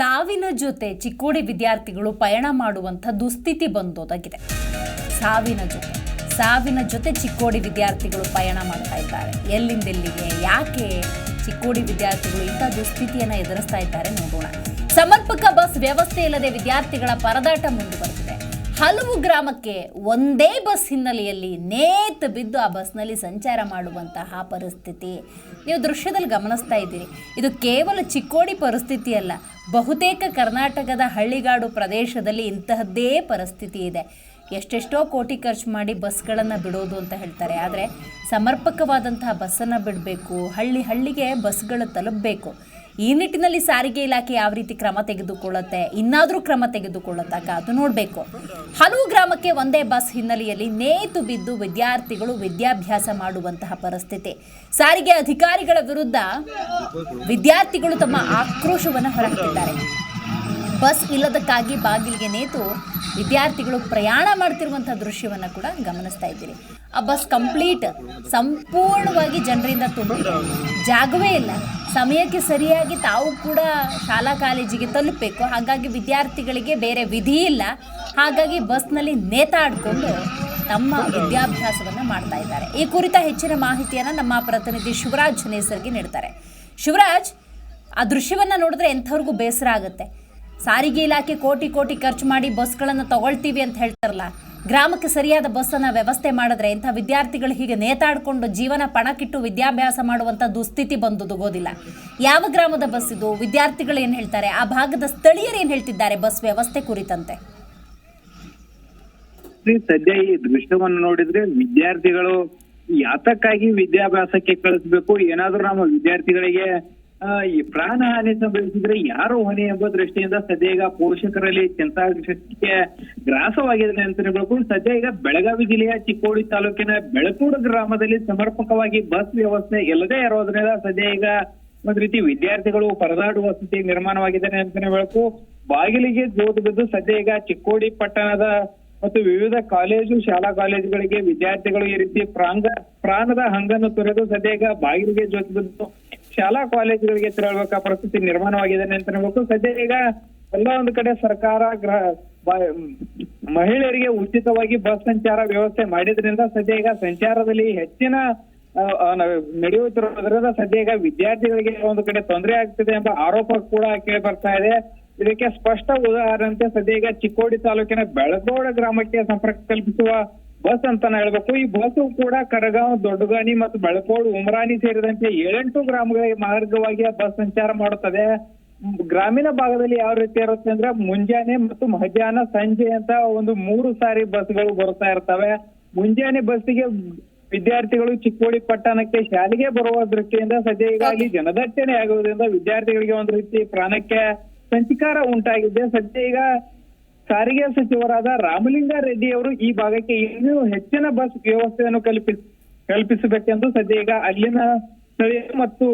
ಸಾವಿನ ಜೊತೆ ಚಿಕ್ಕೋಡಿ ವಿದ್ಯಾರ್ಥಿಗಳು ಪಯಣ ಮಾಡುವಂಥ ದುಸ್ಥಿತಿ ಬಂದೋದಾಗಿದೆ. ಸಾವಿನ ಜೊತೆ ಸಾವಿನ ಜೊತೆ ಚಿಕ್ಕೋಡಿ ವಿದ್ಯಾರ್ಥಿಗಳು ಪಯಣ ಮಾಡ್ತಾ ಇದ್ದಾರೆ. ಎಲ್ಲಿಂದೆಲ್ಲಿಗೆ, ಯಾಕೆ ಚಿಕ್ಕೋಡಿ ವಿದ್ಯಾರ್ಥಿಗಳು ಇಂಥ ದುಸ್ಥಿತಿಯನ್ನು ಎದುರಿಸ್ತಾ ಇದ್ದಾರೆ ನೋಡೋಣ. ಸಮರ್ಪಕ ಬಸ್ ವ್ಯವಸ್ಥೆ ಇಲ್ಲದೆ ವಿದ್ಯಾರ್ಥಿಗಳ ಪರದಾಟ ಮುಂದುವರೆದಿದೆ. ಹಲವು ಗ್ರಾಮಕ್ಕೆ ಒಂದೇ ಬಸ್ ಹಿನ್ನೆಲೆಯಲ್ಲಿ ನೇತು ಬಿದ್ದು ಆ ಬಸ್ನಲ್ಲಿ ಸಂಚಾರ ಮಾಡುವಂತಹ ಪರಿಸ್ಥಿತಿ. ನೀವು ದೃಶ್ಯದಲ್ಲಿ ಗಮನಿಸ್ತಾ ಇದ್ದೀರಿ. ಇದು ಕೇವಲ ಚಿಕ್ಕೋಡಿ ಪರಿಸ್ಥಿತಿ ಅಲ್ಲ, ಬಹುತೇಕ ಕರ್ನಾಟಕದ ಹಳ್ಳಿಗಾಡು ಪ್ರದೇಶದಲ್ಲಿ ಇಂತಹದ್ದೇ ಪರಿಸ್ಥಿತಿ ಇದೆ. ಎಷ್ಟೆಷ್ಟೋ ಕೋಟಿ ಖರ್ಚು ಮಾಡಿ ಬಸ್ಗಳನ್ನು ಬಿಡೋದು ಅಂತ ಹೇಳ್ತಾರೆ. ಆದರೆ ಸಮರ್ಪಕವಾದಂತಹ ಬಸ್ಸನ್ನು ಬಿಡಬೇಕು, ಹಳ್ಳಿ ಹಳ್ಳಿಗೆ ಬಸ್ಗಳು ತಲುಪಬೇಕು. ಈ ನಿಟ್ಟಿನಲ್ಲಿ ಸಾರಿಗೆ ಇಲಾಖೆ ಯಾವ ರೀತಿ ಕ್ರಮ ತೆಗೆದುಕೊಳ್ಳುತ್ತೆ, ಇನ್ನಾದರೂ ಕ್ರಮ ತೆಗೆದುಕೊಳ್ಳುತ್ತಾಗ ಅದು ನೋಡಬೇಕು. ಹಲವು ಗ್ರಾಮಕ್ಕೆ ಒಂದೇ ಬಸ್ ಹಿನ್ನೆಲೆಯಲ್ಲಿ ನೇತು ಬಿದ್ದು ವಿದ್ಯಾರ್ಥಿಗಳು ವಿದ್ಯಾಭ್ಯಾಸ ಮಾಡುವಂತಹ ಪರಿಸ್ಥಿತಿ. ಸಾರಿಗೆ ಅಧಿಕಾರಿಗಳ ವಿರುದ್ಧ ವಿದ್ಯಾರ್ಥಿಗಳು ತಮ್ಮ ಆಕ್ರೋಶವನ್ನು ಹೊರಹಾಕಿದ್ದಾರೆ. ಬಸ್ ಇಲ್ಲದಕ್ಕಾಗಿ ಬಾಗಿಲಿಗೆ ನೇತು ವಿದ್ಯಾರ್ಥಿಗಳು ಪ್ರಯಾಣ ಮಾಡ್ತಿರುವಂಥ ದೃಶ್ಯವನ್ನು ಕೂಡ ಗಮನಿಸ್ತಾ ಇದ್ದೀರಿ. ಆ ಬಸ್ ಕಂಪ್ಲೀಟ್ ಸಂಪೂರ್ಣವಾಗಿ ಜನರಿಂದ ತುಂಬಿದೆ. ಜಾಗವೇ ಇಲ್ಲ. ಸಮಯಕ್ಕೆ ಸರಿಯಾಗಿ ತಾವು ಕೂಡ ಶಾಲಾ ಕಾಲೇಜಿಗೆ ತಲುಪಬೇಕು. ಹಾಗಾಗಿ ವಿದ್ಯಾರ್ಥಿಗಳಿಗೆ ಬೇರೆ ವಿಧಿ ಇಲ್ಲ. ಹಾಗಾಗಿ ಬಸ್ನಲ್ಲಿ ನೇತಾಡಿಕೊಂಡು ತಮ್ಮ ವಿದ್ಯಾಭ್ಯಾಸವನ್ನು ಮಾಡ್ತಾ ಇದ್ದಾರೆ. ಈ ಕುರಿತ ಹೆಚ್ಚಿನ ಮಾಹಿತಿಯನ್ನು ನಮ್ಮ ಪ್ರತಿನಿಧಿ ಶಿವರಾಜ್ ನೇಸರ್ಗೆ ನೀಡ್ತಾರೆ. ಶಿವರಾಜ್, ಆ ದೃಶ್ಯವನ್ನು ನೋಡಿದ್ರೆ ಎಂಥವ್ರಿಗೂ ಬೇಸರ ಆಗುತ್ತೆ. ಸಾರಿಗೆ ಇಲಾಖೆ ಕೋಟಿ ಕೋಟಿ ಖರ್ಚು ಮಾಡಿ ಬಸ್ಗಳನ್ನು ತಗೊಳ್ತೀವಿ ಅಂತ ಹೇಳ್ತಾರಲ್ಲ, ಗ್ರಾಮಕ್ಕೆ ಸರಿಯಾದ ಬಸ್ಸನ್ನು ವ್ಯವಸ್ಥೆ ಮಾಡಿದ್ರೆ ಇಂಥ ವಿದ್ಯಾರ್ಥಿಗಳು ಹೀಗೆ ನೇತಾಡಿಕೊಂಡು ಜೀವನ ಪಣಕ್ಕಿಟ್ಟು ವಿದ್ಯಾಭ್ಯಾಸ ಮಾಡುವಂಥ ದುಸ್ಥಿತಿ ಬಂದುದುಗೋದಿಲ್ಲ ಯಾವ ಗ್ರಾಮದ ಬಸ್ ಇದು? ವಿದ್ಯಾರ್ಥಿಗಳು ಏನು ಹೇಳ್ತಾರೆ? ಆ ಭಾಗದ ಸ್ಥಳೀಯರು ಏನು ಹೇಳ್ತಿದ್ದಾರೆ ಬಸ್ ವ್ಯವಸ್ಥೆ ಕುರಿತಂತೆ? ಸದ್ಯ ಈ ದೃಶ್ಯವನ್ನು ನೋಡಿದ್ರೆ ವಿದ್ಯಾರ್ಥಿಗಳು ಯಾತಕ್ಕಾಗಿ ವಿದ್ಯಾಭ್ಯಾಸಕ್ಕೆ ಕಳಿಸ್ಬೇಕು? ಏನಾದ್ರೂ ನಮ್ಮ ವಿದ್ಯಾರ್ಥಿಗಳಿಗೆ ಈ ಪ್ರಾಣ ಹಾನಿ ಸಂಭವಿಸಿದ್ರೆ ಯಾರು ಹೊಣೆ ಎಂಬ ದೃಷ್ಟಿಯಿಂದ ಸದ್ಯ ಈಗ ಪೋಷಕರಲ್ಲಿ ಚಿಂತಾಶಕ್ತಿಗೆ ಗ್ರಾಸವಾಗಿದೆ ಅಂತ ಹೇಳ್ಬೇಕು ಸದ್ಯ ಈಗ ಬೆಳಗಾವಿ ಜಿಲ್ಲೆಯ ಚಿಕ್ಕೋಡಿ ತಾಲೂಕಿನ ಬೆಳಕೂಡು ಗ್ರಾಮದಲ್ಲಿ ಸಮರ್ಪಕವಾಗಿ ಬಸ್ ವ್ಯವಸ್ಥೆ ಇಲ್ಲದೆ ಇರೋದ್ರಿಂದ ಸದ್ಯ ಈಗ ಒಂದ್ ರೀತಿ ವಿದ್ಯಾರ್ಥಿಗಳು ಪರದಾಡುವ ಸ್ಥಿತಿ ನಿರ್ಮಾಣವಾಗಿದೆ ಅಂತಾನೆ ಹೇಳ್ಬೇಕು. ಬಾಗಿಲಿಗೆ ಜೋತು ಬಿದ್ದು ಸದ್ಯ ಈಗ ಚಿಕ್ಕೋಡಿ ಪಟ್ಟಣದ ಮತ್ತು ವಿವಿಧ ಕಾಲೇಜು, ಶಾಲಾ ಕಾಲೇಜುಗಳಿಗೆ ವಿದ್ಯಾರ್ಥಿಗಳು ಈ ರೀತಿ ಪ್ರಾಂಗ, ಪ್ರಾಣದ ಹಂಗನ್ನು ತೊರೆದು ಸದ್ಯ ಈಗ ಬಾಗಿಲಿಗೆ ಜೋತು ಬಿದ್ದು ಶಾಲಾ ಕಾಲೇಜುಗಳಿಗೆ ತೆರಳಬೇಕ ಪರಿಸ್ಥಿತಿ ನಿರ್ಮಾಣವಾಗಿದೆ ಅಂತ ಹೇಳ್ಬೇಕು. ಸದ್ಯ ಈಗ ಎಲ್ಲ ಒಂದು ಕಡೆ ಸರ್ಕಾರ ಮಹಿಳೆಯರಿಗೆ ಉಚಿತವಾಗಿ ಬಸ್ ಸಂಚಾರ ವ್ಯವಸ್ಥೆ ಮಾಡಿದ್ರಿಂದ ಸದ್ಯ ಈಗ ಸಂಚಾರದಲ್ಲಿ ಹೆಚ್ಚಿನ ನಡೆಯುತ್ತಿರುವುದರಿಂದ ಸದ್ಯ ಈಗ ವಿದ್ಯಾರ್ಥಿಗಳಿಗೆ ಒಂದು ಕಡೆ ತೊಂದರೆ ಆಗ್ತಿದೆ ಎಂಬ ಆರೋಪ ಕೂಡ ಕೇಳಿ ಬರ್ತಾ ಇದೆ. ಇದಕ್ಕೆ ಸ್ಪಷ್ಟ ಉದಾಹರಣೆ ಸದ್ಯ ಈಗ ಚಿಕ್ಕೋಡಿ ತಾಲೂಕಿನ ಬೆಳಗೋಡ ಗ್ರಾಮಕ್ಕೆ ಸಂಪರ್ಕ ಕಲ್ಪಿಸುವ ಬಸ್ ಅಂತಾನೆ ಹೇಳ್ಬೇಕು. ಈ ಬಸ್ ಕೂಡ ಕಡಗಾಂವ್ ದೊಡ್ಡಗಾನಿ ಮತ್ತು ಬೆಳಕೋಡು ಉಮರಾಣಿ ಸೇರಿದಂತೆ ಏಳೆಂಟು ಗ್ರಾಮಗಳ ಮಾರ್ಗವಾಗಿ ಬಸ್ ಸಂಚಾರ ಮಾಡುತ್ತದೆ. ಗ್ರಾಮೀಣ ಭಾಗದಲ್ಲಿ ಯಾವ ರೀತಿ ಇರುತ್ತೆ ಅಂದ್ರೆ ಮುಂಜಾನೆ ಮತ್ತು ಮಧ್ಯಾಹ್ನ ಸಂಜೆ ಅಂತ ಒಂದು ಮೂರು ಸಾರಿ ಬಸ್ಗಳು ಬರ್ತಾ ಇರ್ತವೆ. ಮುಂಜಾನೆ ಬಸ್ಸಿಗೆ ವಿದ್ಯಾರ್ಥಿಗಳು ಚಿಕ್ಕೋಡಿ ಪಟ್ಟಣಕ್ಕೆ ಶಾಲೆಗೆ ಬರುವ ದೃಷ್ಟಿಯಿಂದ ಸದ್ಯ ಈಗಾಗಲಿ ಜನದಟ್ಟಣೆ ಆಗುವುದರಿಂದ ವಿದ್ಯಾರ್ಥಿಗಳಿಗೆ ಒಂದು ರೀತಿ ಪ್ರಾಣಕ್ಕೆ ಸಂಚಿಕಾರ ಉಂಟಾಗಿದೆ. ಸದ್ಯ ಈಗ ಸಾರಿಗೆ ಸಚಿವರಾದ ರಾಮಲಿಂಗ ರೆಡ್ಡಿ ಅವರು ಈ ಭಾಗಕ್ಕೆ ಇನ್ನೂ ಹೆಚ್ಚಿನ ಬಸ್ ವ್ಯವಸ್ಥೆಯನ್ನು ಕಲ್ಪಿಸ ಕಲ್ಪಿಸಬೇಕೆಂದು ಸದ್ಯ ಈಗ ಅಲ್ಲಿನ ಸ್ಥಳೀಯ ಮತ್ತು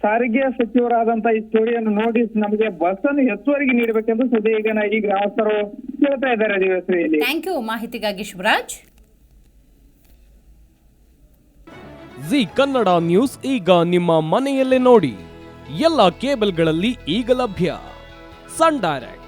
ಸಾರಿಗೆ ಸಚಿವರಾದಂತ ಈ ಸ್ಟೋರಿಯನ್ನು ನೋಡಿ ನಮಗೆ ಬಸ್ ಅನ್ನು ಹೆಚ್ಚುವರಿಗೆ ನೀಡಬೇಕೆಂದು ಸದ್ಯ ಈಗ ಈ ಗ್ರಾಮಸ್ಥರು ಕೇಳ್ತಾ ಇದ್ದಾರೆ ದಿವಸದಲ್ಲಿ ಥ್ಯಾಂಕ್ ಯು ಮಾಹಿತಿಗಾಗಿ ಶಿವರಾಜ್. ಜಿ ಕನ್ನಡ ನ್ಯೂಸ್ ಈಗ ನಿಮ್ಮ ಮನೆಯಲ್ಲೇ ನೋಡಿ. ಎಲ್ಲ ಕೇಬಲ್ಗಳಲ್ಲಿ ಈಗ ಲಭ್ಯ. ಸನ್ ಡೈರೆಕ್ಟ್